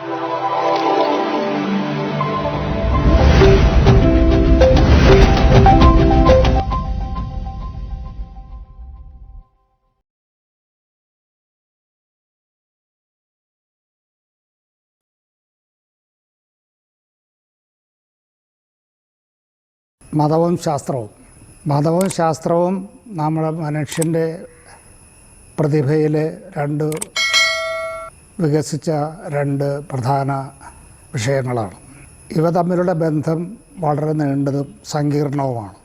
മതവും ശാസ്ത്രവും. മതവും ശാസ്ത്രവും നമ്മുടെ മനുഷ്യന്റെ പ്രതിഭയിൽ രണ്ട് വികസിച്ച രണ്ട് പ്രധാന വിഷയങ്ങളാണ്. ഇവ തമ്മിലുള്ള ബന്ധം വളരെ നീണ്ടതും സങ്കീർണവുമാണ്.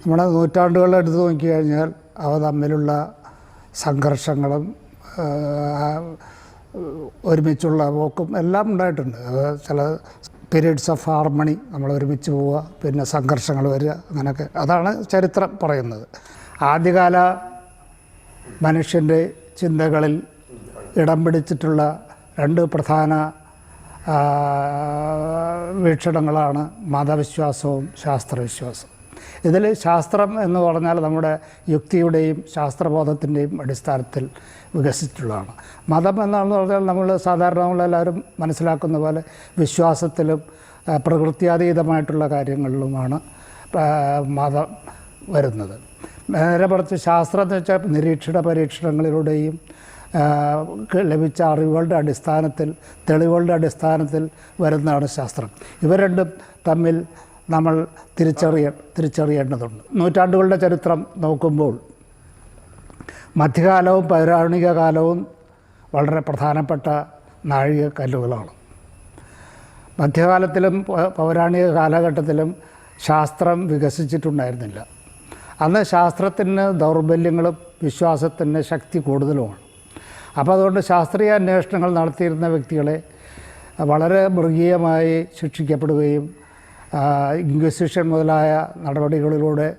നമ്മുടെ നൂറ്റാണ്ടുകൾ എടുത്തു നോക്കിക്കഴിഞ്ഞാൽ അവ തമ്മിലുള്ള സംഘർഷങ്ങളും ഒരുമിച്ചുള്ള പോക്കും എല്ലാം ഉണ്ടായിട്ടുണ്ട്. അത് ചില പീരീഡ്സ് ഓഫ് ഹാർമണി നമ്മൾ ഒരുമിച്ച് പോവുക പിന്നെ സംഘർഷങ്ങൾ വരിക അങ്ങനെയൊക്കെ. അതാണ് ചരിത്രം പറയുന്നത്. ആദ്യകാല മനുഷ്യന്റെ ചിന്തകളിൽ ഇടം പിടിച്ചിട്ടുള്ള രണ്ട് പ്രധാന വീക്ഷണങ്ങളാണ് മതവിശ്വാസവും ശാസ്ത്രവിശ്വാസവും. ഇതിൽ ശാസ്ത്രം എന്ന് പറഞ്ഞാൽ നമ്മുടെ യുക്തിയുടെയും ശാസ്ത്രബോധത്തിന്റെയും അടിസ്ഥാനത്തിൽ വികസിച്ചിട്ടുള്ളതാണ്. മതം എന്നാണെന്ന് പറഞ്ഞാൽ നമ്മൾ സാധാരണ നമ്മളെല്ലാവരും മനസ്സിലാക്കുന്ന പോലെ വിശ്വാസത്തിലും പ്രകൃത്യാതീതമായിട്ടുള്ള കാര്യങ്ങളിലുമാണ് മതം വരുന്നത്. നേരെ പറച്ച് ശാസ്ത്രം എന്ന് വെച്ചാൽ നിരീക്ഷണ പരീക്ഷണങ്ങളിലൂടെയും ലഭിച്ച അറിവുകളുടെ അടിസ്ഥാനത്തിൽ തെളിവുകളുടെ അടിസ്ഥാനത്തിൽ വരുന്നതാണ് ശാസ്ത്രം. ഇവ രണ്ടും തമ്മിൽ നമ്മൾ തിരിച്ചറിയ തിരിച്ചറിയേണ്ടതുണ്ട്. നൂറ്റാണ്ടുകളുടെ ചരിത്രം നോക്കുമ്പോൾ മധ്യകാലവും പൗരാണിക കാലവും വളരെ പ്രധാനപ്പെട്ട നാഴികക്കല്ലുകളാണ് മധ്യകാലത്തിലും പൗരാണിക കാലഘട്ടത്തിലും ശാസ്ത്രം വികസിച്ചിട്ടുണ്ടായിരുന്നില്ല. അന്ന് ശാസ്ത്രത്തിന് ദൗർബല്യങ്ങളും വിശ്വാസത്തിന് ശക്തി കൂടുതലുമാണ്. അപ്പോൾ അതുകൊണ്ട് ശാസ്ത്രീയ അന്വേഷണങ്ങൾ നടത്തിയിരുന്ന വ്യക്തികളെ വളരെ മൃഗീയമായി ശിക്ഷിക്കപ്പെടുകയും ഇൻക്വിസിഷൻ മുതലായ നടപടികളിലൂടെ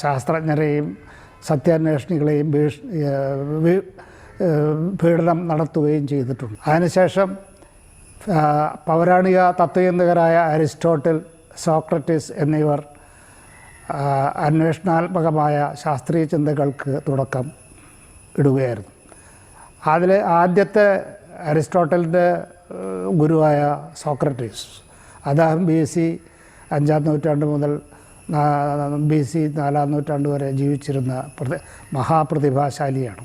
ശാസ്ത്രജ്ഞരെയും സത്യാന്വേഷണികളെയും ഭീഷ് ആ, വി- ആ, പീഡനം നടത്തുകയും ചെയ്തിട്ടുണ്ട്. അതിനുശേഷം പൗരാണിക തത്വചിന്തകരായ അരിസ്റ്റോട്ടിൽ സോക്രട്ടീസ് എന്നിവർ അന്വേഷണാത്മകമായ ശാസ്ത്രീയ ചിന്തകൾക്ക് തുടക്കം ഇടുകയായിരുന്നു. അതിൽ ആദ്യത്തെ അരിസ്റ്റോട്ടലിന്റെ ഗുരുവായ സോക്രട്ടീസ്. അദ്ദേഹം ബി സി അഞ്ചാം നൂറ്റാണ്ട് മുതൽ ബി സി നാലാം നൂറ്റാണ്ട് വരെ ജീവിച്ചിരുന്ന പ്രതി മഹാപ്രതിഭാശാലിയാണ്.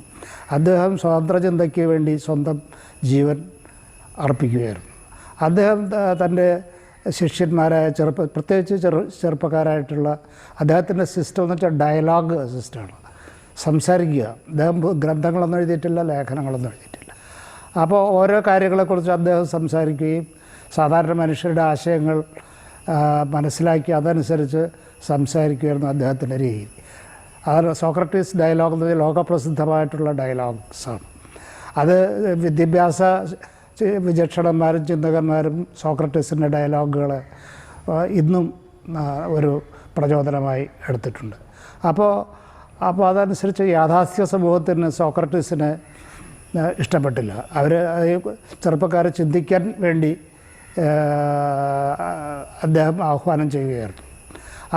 അദ്ദേഹം സ്വാതന്ത്ര്യചിന്തയ്ക്ക് വേണ്ടി സ്വന്തം ജീവൻ അർപ്പിക്കുകയായിരുന്നു. അദ്ദേഹം തന്റെ ശിഷ്യന്മാരായ ചെറുപ്പ പ്രത്യേകിച്ച് ചെറു ചെറുപ്പക്കാരായിട്ടുള്ള അദ്ദേഹത്തിന്റെ സിസ്റ്റം എന്ന് വെച്ചാൽ ഡയലോഗ് സിസ്റ്റമാണ്. സംസാരിക്കുക. അദ്ദേഹം ഗ്രന്ഥങ്ങളൊന്നും എഴുതിയിട്ടില്ല ലേഖനങ്ങളൊന്നും എഴുതിയിട്ടില്ല. അപ്പോൾ ഓരോ കാര്യങ്ങളെക്കുറിച്ച് അദ്ദേഹം സംസാരിക്കുകയും സാധാരണ മനുഷ്യരുടെ ആശയങ്ങൾ മനസ്സിലാക്കി അതനുസരിച്ച് സംസാരിക്കുകയായിരുന്നു അദ്ദേഹത്തിന്റെ രീതി. അത് സോക്രട്ടീസ് ഡയലോഗ് എന്നത് ലോകപ്രസിദ്ധമായിട്ടുള്ള ഡയലോഗ്സാണ്. അത് വിദ്യാഭ്യാസ വിചക്ഷണന്മാരും ചിന്തകന്മാരും സോക്രട്ടീസിന്റെ ഡയലോഗുകൾ ഇന്നും ഒരു പ്രചോദനമായി എടുത്തിട്ടുണ്ട്. അപ്പോൾ അപ്പോൾ അതനുസരിച്ച് യാഥാസ്ഥ്യ സമൂഹത്തിന് സോക്രട്ടീസിന് ഇഷ്ടപ്പെട്ടില്ല. അവർ ചെറുപ്പക്കാരെ ചിന്തിക്കാൻ വേണ്ടി അദ്ദേഹം ആഹ്വാനം ചെയ്യുകയായിരുന്നു.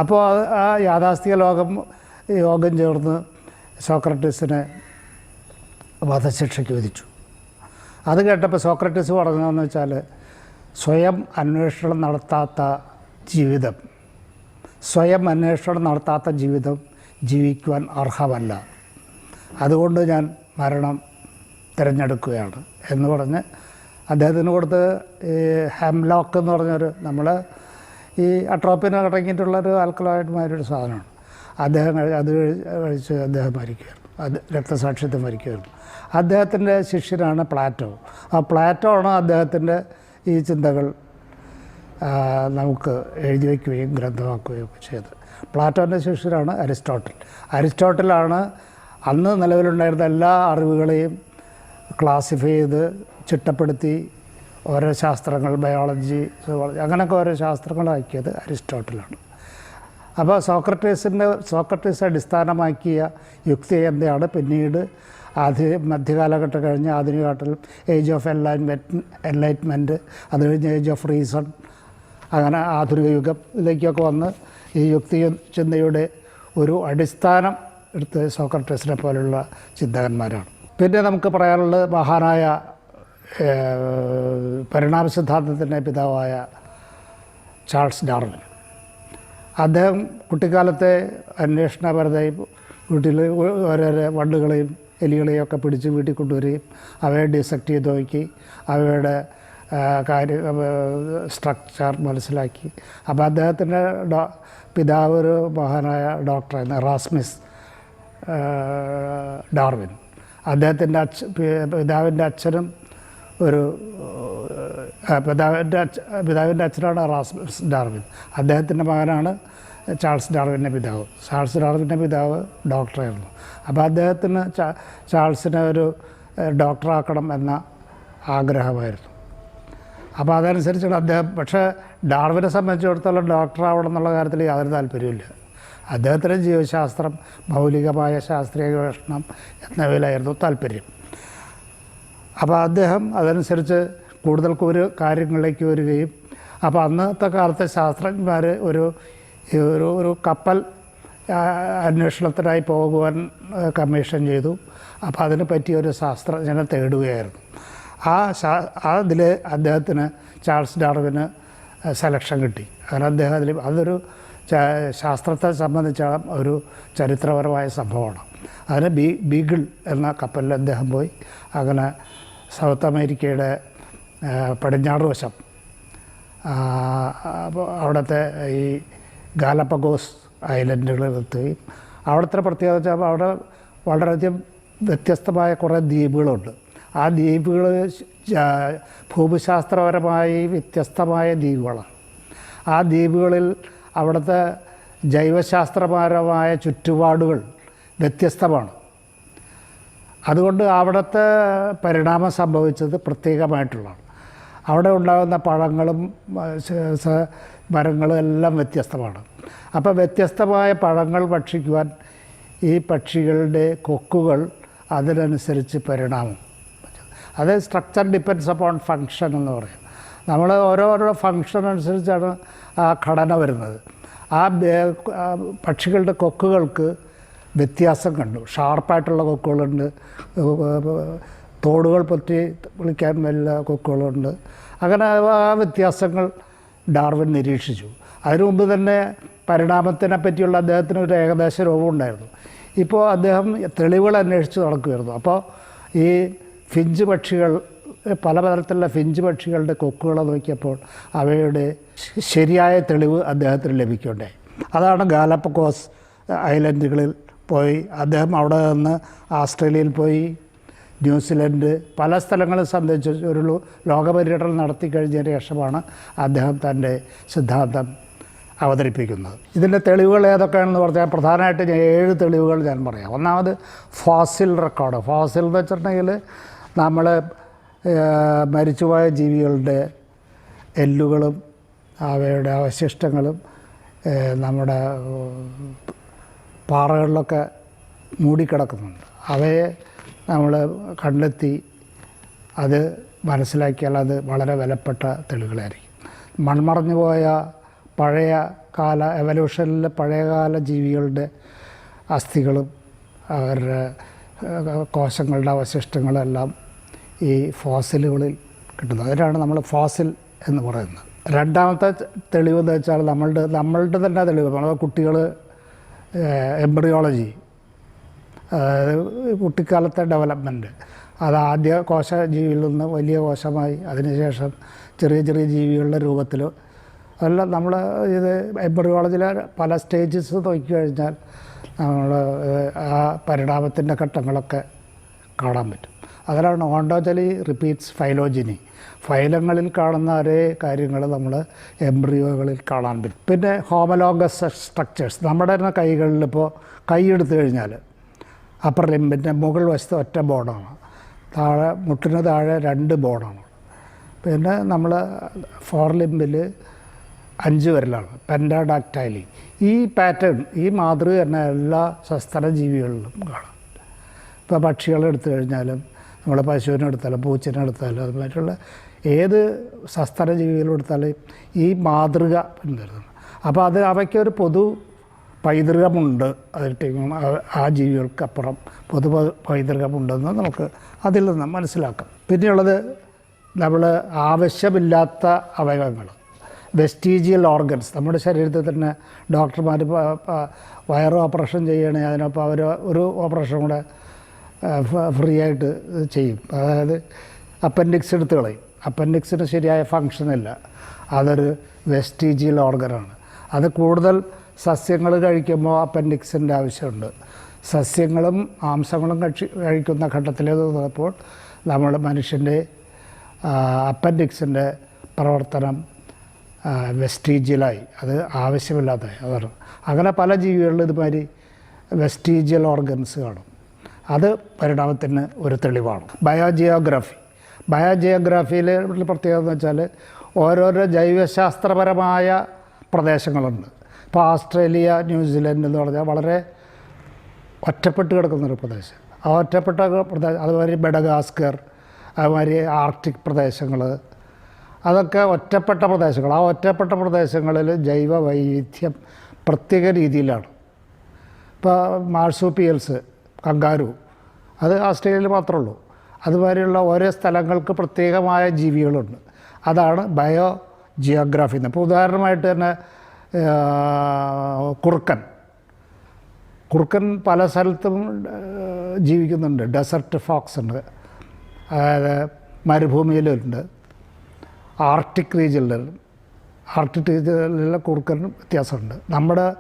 അപ്പോൾ ആ യാഥാസ്ഥിക ലോകം യോഗം ചേർന്ന് സോക്രട്ടീസിനെ വധശിക്ഷയ്ക്ക് വിധിച്ചു. അത് കേട്ടപ്പോൾ സോക്രട്ടീസ് പറഞ്ഞതെന്ന് വെച്ചാൽ സ്വയം അന്വേഷണം നടത്താത്ത ജീവിതം സ്വയം അന്വേഷണം നടത്താത്ത ജീവിതം ജീവിക്കുവാൻ അർഹമല്ല. അതുകൊണ്ട് ഞാൻ മരണം തിരഞ്ഞെടുക്കുകയാണ് എന്ന് പറഞ്ഞ് അദ്ദേഹത്തിന് കൊടുത്ത് ഈ ഹെംലോക്ക് എന്ന് പറഞ്ഞൊരു നമ്മൾ ഈ അട്രോപ്പിന് അടങ്ങിയിട്ടുള്ളൊരു ആൽക്കലോയിഡ്മാരൊരു സാധനമാണ്. അദ്ദേഹം അത് കഴി- കഴിച്ച് അദ്ദേഹം മരിക്കുകയായിരുന്നു. അത് രക്തസാക്ഷിത്വം മരിക്കുകയായിരുന്നു. അദ്ദേഹത്തിന്റെ ശിഷ്യനാണ് പ്ലാറ്റോ. ആ പ്ലാറ്റോ ആണ് അദ്ദേഹത്തിന്റെ ഈ ചിന്തകൾ നമുക്ക് എഴുതി വയ്ക്കുകയും ഗ്രന്ഥമാക്കുകയും ഒക്കെ ചെയ്തത്. പ്ലാറ്റോന്റെ ശിഷ്യരാണ് അരിസ്റ്റോട്ടിൽ. അരിസ്റ്റോട്ടിലാണ് അന്ന് നിലവിലുണ്ടായിരുന്ന എല്ലാ അറിവുകളെയും ക്ലാസിഫൈ ചെയ്ത് ചിട്ടപ്പെടുത്തി ഓരോ ശാസ്ത്രങ്ങൾ ബയോളജി സുവോളജി അങ്ങനെയൊക്കെ ഓരോ ശാസ്ത്രങ്ങളാക്കിയത് അരിസ്റ്റോട്ടലാണ്. അപ്പോൾ സോക്രട്ടീസിന്റെ സോക്രട്ടീസ് അടിസ്ഥാനമാക്കിയ യുക്തി എന്താണ്? പിന്നീട് ആദ്യ മധ്യകാലഘട്ടം കഴിഞ്ഞ് ആധുനിക കാലത്തിൽ ഏജ് ഓഫ് എൻലൈൻമെന്റ് എൻലൈറ്റ്മെന്റ് അത് കഴിഞ്ഞ് ഏജ് ഓഫ് റീസൺ അങ്ങനെ ആധുനിക യുഗത്തിലേക്കൊക്കെ വന്ന് ഈ യുക്തി ചിന്തയുടെ ഒരു അടിസ്ഥാനം എടുത്ത് സോക്രട്ടീസിനെ പോലുള്ള ചിന്തകന്മാരാണ്. പിന്നെ നമുക്ക് പറയാനുള്ളത് മഹാനായ പരിണാമ സിദ്ധാന്തത്തിന്റെ പിതാവായ ചാൾസ് ഡാർവിൻ. അദ്ദേഹം കുട്ടിക്കാലത്തെ അന്വേഷണപരതയും വീട്ടിൽ ഓരോരോ വണ്ടുകളെയും എലികളെയും ഒക്കെ പിടിച്ച് വീട്ടിൽ കൊണ്ടുവരികയും അവയെ ഡിസെക്റ്റ് ചെയ്ത് നോക്കി അവയുടെ കാര്യ സ്ട്രക്ചർ മനസ്സിലാക്കി. അപ്പോൾ അദ്ദേഹത്തിന്റെ ഡോ പിതാവ് ഒരു മഹാനായ ഡോക്ടറായിരുന്നു റാസ്മിസ് ഡാർവിൻ. അദ്ദേഹത്തിന്റെ അച്ഛ പിതാവിന്റെ അച്ഛനും ഒരു പിതാവിന്റെ അച്ഛ പിതാവിന്റെ അച്ഛനാണ് റാസ്മിസ് ഡാർവിൻ. അദ്ദേഹത്തിന്റെ മകനാണ് ചാൾസ് ഡാർവിന്റെ പിതാവ്. ചാൾസ് ഡാർവിന്റെ പിതാവ് ഡോക്ടറായിരുന്നു. അപ്പോൾ അദ്ദേഹത്തിന് ചാൾസിനെ ഒരു ഡോക്ടറാക്കണം എന്ന ആഗ്രഹമായിരുന്നു. അപ്പോൾ അതനുസരിച്ചാണ് അദ്ദേഹം പക്ഷേ ഡാർവിനെ സംബന്ധിച്ചിടത്തോളം ഡോക്ടറാവണം എന്നുള്ള കാര്യത്തിൽ യാതൊരു താല്പര്യമില്ല അദ്ദേഹത്തിന് ജീവശാസ്ത്രം മൗലികമായ ശാസ്ത്രീയ ഗവേഷണം എന്നിവയിലായിരുന്നു താല്പര്യം. അപ്പോൾ അദ്ദേഹം അതനുസരിച്ച് കൂടുതൽ ഒരു കാര്യങ്ങളിലേക്ക് വരികയും അപ്പോൾ അന്നത്തെ കാലത്തെ ശാസ്ത്രജ്ഞന്മാർ ഒരു ഒരു ഒരു കപ്പൽ അന്വേഷണത്തിനായി പോകുവാൻ കമ്മീഷൻ ചെയ്തു. അപ്പോൾ അതിനെ പറ്റിയ ഒരു ശാസ്ത്രജ്ഞനെ തേടുകയായിരുന്നു. ആ ശാ ഇതിൽ അദ്ദേഹത്തിന് ചാൾസ് ഡാർവിന് സെലക്ഷൻ കിട്ടി. അങ്ങനെ അദ്ദേഹം അതിൽ അതൊരു ശാസ്ത്രത്തെ സംബന്ധിച്ച ഒരു ചരിത്രപരമായ സംഭവമാണ്. അതിന് ബീ ബീഗിൾ എന്ന കപ്പലിൽ അദ്ദേഹം പോയി. അങ്ങനെ സൗത്ത് അമേരിക്കയുടെ പടിഞ്ഞാറ് വശം അവിടുത്തെ ഈ ഗാലപ്പഗോസ് ഐലൻഡുകളിൽ എത്തുകയും അവിടുത്തെ പ്രത്യേകത വെച്ചാൽ അവിടെ വളരെയധികം വ്യത്യസ്തമായ കുറേ ദ്വീപുകളുണ്ട്. ആ ദ്വീപുകൾ ഭൂമിശാസ്ത്രപരമായി വ്യത്യസ്തമായ ദ്വീപുകളാണ്. ആ ദ്വീപുകളിൽ അവിടുത്തെ ജൈവശാസ്ത്രപരമായ ചുറ്റുപാടുകൾ വ്യത്യസ്തമാണ്. അതുകൊണ്ട് അവിടുത്തെ പരിണാമം സംഭവിച്ചത് പ്രത്യേകമായിട്ടുള്ളതാണ്. അവിടെ ഉണ്ടാകുന്ന പഴങ്ങളും മരങ്ങളും എല്ലാം വ്യത്യസ്തമാണ്. അപ്പോൾ വ്യത്യസ്തമായ പഴങ്ങൾ ഭക്ഷിക്കുവാൻ ഈ പക്ഷികളുടെ കൊക്കുകൾ അതിനനുസരിച്ച് പരിണാമം. അത് സ്ട്രക്ചർ ഡിപ്പെൻഡ്സ് അപ്പോൺ ഫങ്ഷൻ എന്ന് പറയും. നമ്മൾ ഓരോരോ ഫങ്ഷൻ അനുസരിച്ചാണ് ആ ഘടന വരുന്നത്. ആ പക്ഷികളുടെ കൊക്കുകൾക്ക് വ്യത്യാസം കണ്ടു. ഷാർപ്പായിട്ടുള്ള കൊക്കുകളുണ്ട്. തോടുകൾ പൊറ്റി വിളിക്കാൻ വല്ല കൊക്കുകളുണ്ട്. അങ്ങനെ ആ വ്യത്യാസങ്ങൾ ഡാർവിൻ നിരീക്ഷിച്ചു. അതിനു മുമ്പ് തന്നെ പരിണാമത്തിനെ പറ്റിയുള്ള അദ്ദേഹത്തിന് ഒരു ഏകദേശ രൂപമുണ്ടായിരുന്നു ഇപ്പോൾ അദ്ദേഹം തെളിവുകൾ അന്വേഷിച്ച് നടക്കുമായിരുന്നു അപ്പോൾ ഈ ഫിഞ്ച് പക്ഷികൾ പല തരത്തിലുള്ള ഫിഞ്ച് പക്ഷികളുടെ കൊക്കുകളെ നോക്കിയപ്പോൾ അവയുടെ ശരിയായ തെളിവ് അദ്ദേഹത്തിന് ലഭിക്കുകയുണ്ടായി അതാണ് ഗാലപ്പക്കോസ് ഐലൻഡുകളിൽ പോയി. അദ്ദേഹം അവിടെ നിന്ന് ആസ്ട്രേലിയയിൽ പോയി ന്യൂസിലൻഡ് പല സ്ഥലങ്ങളും സന്ദർശിച്ചു. ഒരു ലോകപര്യടനം നടത്തി കഴിഞ്ഞതിന് ശേഷമാണ് അദ്ദേഹം തന്റെ സിദ്ധാന്തം അവതരിപ്പിക്കുന്നത്. ഇതിന്റെ തെളിവുകൾ ഏതൊക്കെയാണെന്ന് പറഞ്ഞാൽ പ്രധാനമായിട്ട് ഞാൻ ഏഴ് തെളിവുകൾ ഞാൻ പറയാം. ഒന്നാമത് ഫാസിൽ റെക്കോർഡ്. ഫാസിൽ എന്ന് വെച്ചിട്ടുണ്ടെങ്കിൽ നമ്മൾ മരിച്ചുപോയ ജീവികളുടെ എല്ലുകളും അവയുടെ അവശിഷ്ടങ്ങളും നമ്മുടെ പാറകളിലൊക്കെ മൂടിക്കിടക്കുന്നുണ്ട്. അവയെ നമ്മൾ കണ്ടെത്തി അത് മനസ്സിലാക്കിയാൽ അത് വളരെ വിലപ്പെട്ട തെളിവുകളായിരിക്കും. മൺമറഞ്ഞു പോയ പഴയ കാല എവല്യൂഷനിലെ പഴയകാല ജീവികളുടെ അസ്ഥികളും അവരുടെ കോശങ്ങളുടെ അവശിഷ്ടങ്ങളെല്ലാം ഈ ഫോസിലുകളിൽ കിട്ടുന്നത്. അതിനാണ് നമ്മൾ ഫോസിൽ എന്ന് പറയുന്നത്. രണ്ടാമത്തെ തെളിവ് എന്ന് വെച്ചാൽ നമ്മളുടെ നമ്മളുടെ തന്നെ തെളിവ്. നമ്മളെ കുട്ടികൾ എംബ്രിയോളജി കുട്ടിക്കാലത്തെ ഡെവലപ്മെന്റ്. അത് ആദ്യ കോശ ജീവിയിൽ നിന്ന് വലിയ കോശമായി അതിനുശേഷം ചെറിയ ചെറിയ ജീവികളുടെ രൂപത്തിൽ. അതെല്ലാം നമ്മൾ ഇത് എംബ്രിയോളജിയിലെ പല സ്റ്റേജസ് നോക്കിക്കഴിഞ്ഞാൽ നമ്മൾ ആ പരിണാമത്തിന്റെ ഘട്ടങ്ങളൊക്കെ കാണാൻ പറ്റും. അതിലാണ് ഓണ്ടോജലി റിപ്പീറ്റ്സ് ഫൈലോജിനി. ഫൈലങ്ങളിൽ കാണുന്ന ഒരേ കാര്യങ്ങൾ നമ്മൾ എംബ്രിയോകളിൽ കാണാൻ പറ്റും. പിന്നെ ഹോമലോഗസ് സ്ട്രക്ചേഴ്സ്. നമ്മുടെ തന്നെ കൈകളിൽ ഇപ്പോൾ കൈ എടുത്തു കഴിഞ്ഞാൽ അപ്പർ ലിമ്പിന്റെ മുകൾ വശത്ത് ഒറ്റ ബോണാണ് താഴെ മുട്ടിന് താഴെ രണ്ട് ബോണാണ് പിന്നെ നമ്മൾ ഫോർ ലിമ്പിൽ അഞ്ച് വിരലാണ്. പെൻഡാഡാക്ടൈലി ഈ പാറ്റേൺ ഈ മാതൃക തന്നെ എല്ലാ സസ്തന ജീവികളിലും കാണാം. ഇപ്പോൾ പക്ഷികളെ എടുത്തു കഴിഞ്ഞാലും നമ്മുടെ പശുവിനെ എടുത്താലും പൂച്ചനെ എടുത്താലും അതുമായിട്ടുള്ള ഏത് സസ്തന ജീവികളും എടുത്താലും ഈ മാതൃക പിന്തുടരുന്നു. അപ്പോൾ അത് അവയ്ക്കൊരു പൊതു പൈതൃകമുണ്ട്. അതിട്ട് ആ ജീവികൾക്കപ്പുറം പൊതു പൈതൃകമുണ്ടെന്ന് നമുക്ക് അതിൽ നിന്ന് മനസ്സിലാക്കാം. പിന്നെയുള്ളത് നമ്മൾ ആവശ്യമില്ലാത്ത അവയവങ്ങൾ വെസ്റ്റീജിയൽ ഓർഗൻസ് നമ്മുടെ ശരീരത്തിൽ തന്നെ ഡോക്ടർമാർ വയറ് ഓപ്പറേഷൻ ചെയ്യണേ അതിനൊപ്പം അവർ ഒരു ഓപ്പറേഷൻ കൂടെ ഫ്രീ ആയിട്ട് ചെയ്യും. അതായത് അപ്പൻഡിക്സ് എടുത്ത് കളയും. അപ്പൻഡിക്സിന് ശരിയായ ഫങ്ഷനില്ല അതൊരു വെസ്റ്റീജിയൽ ഓർഗനാണ് അത് കൂടുതൽ സസ്യങ്ങൾ കഴിക്കുമ്പോൾ അപ്പൻഡിക്സിന്റെ ആവശ്യമുണ്ട്. സസ്യങ്ങളും മാംസങ്ങളും കഴിച്ച് കഴിക്കുന്ന ഘട്ടത്തിലേക്ക് വന്നപ്പോൾ നമ്മൾ മനുഷ്യന്റെ അപ്പൻഡിക്സിന്റെ പ്രവർത്തനം വെസ്റ്റീജിയലായി അത് ആവശ്യമില്ലാത്തതായി അതാണ് അങ്ങനെ പല ജീവികളിലും ഇതുമാതിരി വെസ്റ്റീജിയൽ ഓർഗൻസ് കാണും. അത് പരിണാമത്തിന് ഒരു തെളിവാണ്. ബയോജിയോഗ്രാഫി ബയോജിയോഗ്രാഫിയിൽ പ്രത്യേകത എന്ന് വെച്ചാൽ ഓരോരോ ജൈവശാസ്ത്രപരമായ പ്രദേശങ്ങളുണ്ട്. ഇപ്പോൾ ഓസ്ട്രേലിയ ന്യൂസിലൻഡ് എന്ന് പറഞ്ഞാൽ വളരെ ഒറ്റപ്പെട്ട് കിടക്കുന്നൊരു പ്രദേശം. ആ ഒറ്റപ്പെട്ട പ്രദേശം അതുമാതിരി ബെഡഗാസ്കർ അതുമാതിരി ആർട്ടിക് പ്രദേശങ്ങൾ അതൊക്കെ ഒറ്റപ്പെട്ട പ്രദേശങ്ങൾ. ആ ഒറ്റപ്പെട്ട പ്രദേശങ്ങളിൽ ജൈവ വൈവിധ്യം പ്രത്യേക രീതിയിലാണ്. ഇപ്പോൾ മാർസോപ്പിയൽസ് കങ്കാരു അത് ഓസ്ട്രേലിയയിൽ മാത്രമേ ഉള്ളൂ അതുമാതിരിയുള്ള ഓരോ സ്ഥലങ്ങൾക്ക് പ്രത്യേകമായ ജീവികളുണ്ട്. അതാണ് ബയോ ജിയോഗ്രാഫി എന്ന്. ഇപ്പോൾ ഉദാഹരണമായിട്ട് തന്നെ കുറുക്കൻ. കുറുക്കൻ പല സ്ഥലത്തും ജീവിക്കുന്നുണ്ട്. ഡെസർട്ട് ഫോക്സ് ഉണ്ട്. അതായത് മരുഭൂമിയിലുണ്ട്. ആർട്ടിക് റീജിയനിലും ആർട്ടിക് റീജിയനിലെ കുറുക്കനും വ്യത്യാസമുണ്ട്. നമ്മുടെ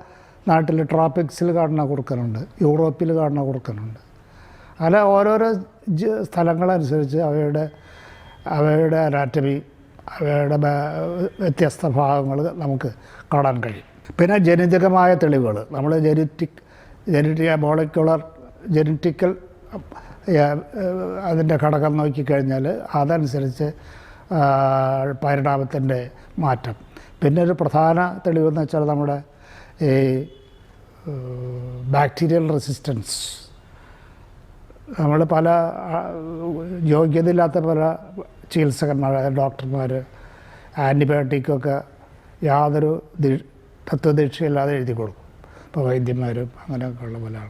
നാട്ടിൽ ട്രോപ്പിക്സിൽ കാണുന്ന കുറുക്കനുണ്ട് യൂറോപ്പിൽ കാണുന്ന കുറുക്കനുണ്ട്. അങ്ങനെ ഓരോരോ സ്ഥലങ്ങളനുസരിച്ച് അവയുടെ അവയുടെ അനാറ്റമി അവയുടെ വ്യത്യസ്ത ഭാഗങ്ങൾ നമുക്ക് കാണാൻ കഴിയും. പിന്നെ ജനിതകമായ തെളിവുകൾ നമ്മൾ ജനറ്റിക് ജനറ്റിക് മോളിക്കുലർ ജനറ്റിക്കൽ അതിന്റെ ഘടകം നോക്കിക്കഴിഞ്ഞാൽ അതനുസരിച്ച് പരിണാമത്തിന്റെ മാറ്റം. പിന്നെ ഒരു പ്രധാന തെളിവെന്ന് വെച്ചാൽ നമ്മുടെ ഈ ബാക്ടീരിയൽ റെസിസ്റ്റൻസ്. നമ്മൾ പല യോഗ്യതയില്ലാത്ത പല ചികിത്സകന്മാർ ഡോക്ടർമാർ ആന്റിബയോട്ടിക്കൊക്കെ യാതൊരു തത്വദീക്ഷയില്ലാതെ എഴുതി കൊടുക്കും. ഇപ്പോൾ വൈദ്യന്മാരും അങ്ങനെയൊക്കെ ഉള്ള പല ആൾ.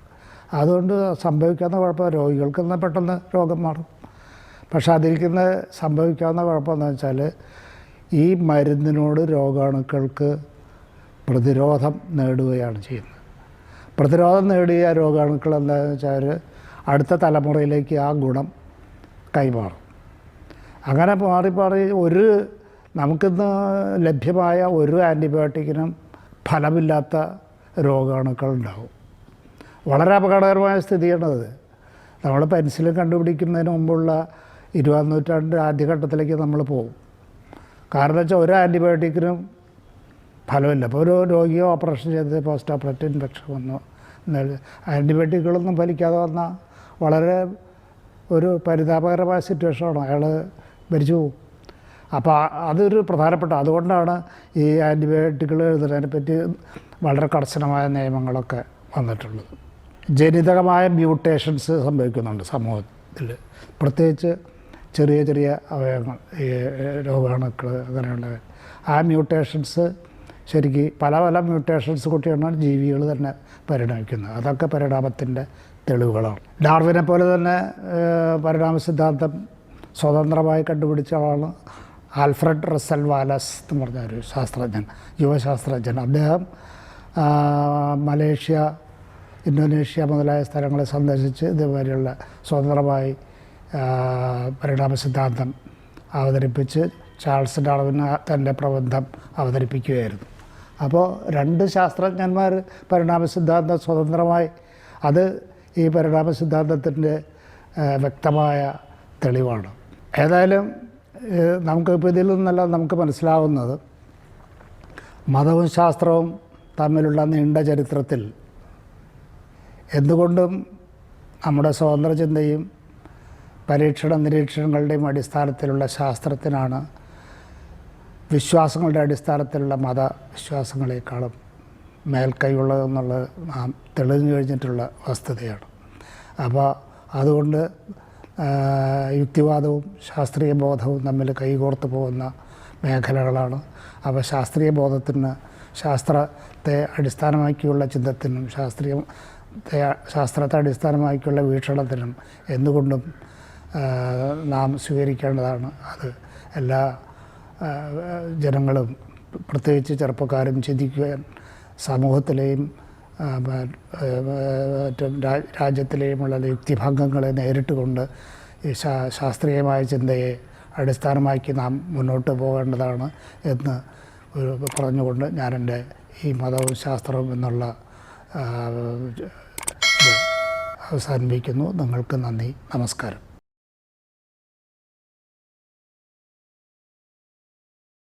അതുകൊണ്ട് സംഭവിക്കാവുന്ന കുഴപ്പം രോഗികൾക്ക് പെട്ടെന്ന് രോഗം മാറും. പക്ഷെ അതിരിക്കുന്ന സംഭവിക്കാവുന്ന കുഴപ്പമെന്ന് വെച്ചാൽ ഈ മരുന്നിനോട് രോഗാണുക്കൾക്ക് പ്രതിരോധം നേടുകയാണ് ചെയ്യുന്നത്. പ്രതിരോധം നേടിയ രോഗാണുക്കൾ എന്താണെന്ന് വെച്ചാൽ അടുത്ത തലമുറയിലേക്ക് ആ ഗുണം കൈമാറും. അങ്ങനെ മാറി മാറി ഒരു നമുക്കിന്ന് ലഭ്യമായ ഒരു ആന്റിബയോട്ടിക്കിനും ഫലമില്ലാത്ത രോഗാണുക്കൾ ഉണ്ടാകും വളരെ അപകടകരമായ സ്ഥിതിയാണത്. നമ്മൾ പെൻസിലും കണ്ടുപിടിക്കുന്നതിന് മുമ്പുള്ള ഇരുപതാം നൂറ്റാണ്ട് ആദ്യഘട്ടത്തിലേക്ക് നമ്മൾ പോകും. കാരണം വെച്ചാൽ ഒരു ആന്റിബയോട്ടിക്കിനും ഫലമില്ല. ഇപ്പോൾ ഒരു രോഗിയെ ഓപ്പറേഷൻ ചെയ്ത് പോസ്റ്റ് ഓപ്പറേറ്റീവ് ഇൻഫെക്ഷൻ വന്നു ആന്റിബയോട്ടിക്കുകളൊന്നും ഫലിക്കാതെ വന്നാൽ വളരെ ഒരു പരിതാപകരമായ സിറ്റുവേഷനാണ്. അയാൾ മരിച്ചു പോകും. അപ്പോൾ അതൊരു പ്രധാനപ്പെട്ട അതുകൊണ്ടാണ് ഈ ആന്റിബയോട്ടിക്കുകൾ എഴുതുന്നതിനെ പറ്റി വളരെ കർശനമായ നിയമങ്ങളൊക്കെ വന്നിട്ടുള്ളത്. ജനിതകമായ മ്യൂട്ടേഷൻസ് സംഭവിക്കുന്നുണ്ട് സമൂഹത്തിൽ. പ്രത്യേകിച്ച് ചെറിയ ചെറിയ അവയവങ്ങൾ ഈ രോഗാണുക്കൾ അങ്ങനെയുള്ളവർ ആ മ്യൂട്ടേഷൻസ് ശരിക്ക് പല പല മ്യൂട്ടേഷൻസ് കൂട്ടിയാണ് ജീവികൾ തന്നെ പരിണമിക്കുന്നത്. അതൊക്കെ പരിണാമത്തിന്റെ തെളിവുകളാണ്. ഡാർവിനെ പോലെ തന്നെ പരിണാമ സിദ്ധാന്തം സ്വതന്ത്രമായി കണ്ടുപിടിച്ച ആളാണ് ആൽഫ്രഡ് റസൽ വാലസ് എന്ന് പറഞ്ഞ ഒരു ശാസ്ത്രജ്ഞൻ യുവശാസ്ത്രജ്ഞൻ അദ്ദേഹം മലേഷ്യ ഇന്തോനേഷ്യ മുതലായ സ്ഥലങ്ങളെ സന്ദർശിച്ച് ഇതുവരെയുള്ള സ്വതന്ത്രമായി പരിണാമ സിദ്ധാന്തം അവതരിപ്പിച്ച് ചാൾസ് ഡാർവിന് തന്റെ പ്രബന്ധം അവതരിപ്പിക്കുകയായിരുന്നു. അപ്പോൾ രണ്ട് ശാസ്ത്രജ്ഞന്മാർ പരിണാമ സിദ്ധാന്തം സ്വതന്ത്രമായി അത് ഈ പരിണാമ സിദ്ധാന്തത്തിന്റെ വ്യക്തമായ തെളിവാണ്. ഏതായാലും നമുക്കിപ്പോൾ ഇതിൽ നിന്നെല്ലാം നമുക്ക് മനസ്സിലാവുന്നത് മതവും ശാസ്ത്രവും തമ്മിലുള്ള നീണ്ട ചരിത്രത്തിൽ എന്തുകൊണ്ടും നമ്മുടെ സ്വതന്ത്ര ചിന്തയും പരീക്ഷണ നിരീക്ഷണങ്ങളുടെയും അടിസ്ഥാനത്തിലുള്ള ശാസ്ത്രത്തിനാണ് വിശ്വാസങ്ങളുടെ അടിസ്ഥാനത്തിലുള്ള മതവിശ്വാസങ്ങളെക്കാളും മേൽക്കൈയുള്ളതെന്നുള്ളത് നാം തെളിഞ്ഞു കഴിഞ്ഞിട്ടുള്ള വസ്തുതയാണ്. അപ്പോൾ അതുകൊണ്ട് യുക്തിവാദവും ശാസ്ത്രീയ ബോധവും തമ്മിൽ കൈകോർത്ത് പോകുന്ന മേഖലകളാണ്. അപ്പോൾ ശാസ്ത്രീയ ബോധത്തിന് ശാസ്ത്രത്തെ അടിസ്ഥാനമാക്കിയുള്ള ചിന്തത്തിനും ശാസ്ത്രീയ ശാസ്ത്രത്തെ അടിസ്ഥാനമാക്കിയുള്ള വീക്ഷണത്തിനും എന്തുകൊണ്ടും നാം സ്വീകരിക്കേണ്ടതാണ്. അത് എല്ലാ ജനങ്ങളും പ്രത്യേകിച്ച് ചെറുപ്പക്കാരും ചിന്തിക്കുവാൻ സമൂഹത്തിലെയും മറ്റും രാജ്യത്തിലെയുമുള്ള യുക്തിഭംഗങ്ങളെ നേരിട്ട് കൊണ്ട് ഈ ശാസ്ത്രീയമായ ചിന്തയെ അടിസ്ഥാനമാക്കി നാം മുന്നോട്ട് പോകേണ്ടതാണ് എന്ന് പറഞ്ഞുകൊണ്ട് ഞാൻ എന്റെ ഈ മതവും ശാസ്ത്രവും എന്നുള്ള അവസാനിപ്പിക്കുന്നു. നിങ്ങൾക്ക് നന്ദി. നമസ്കാരം.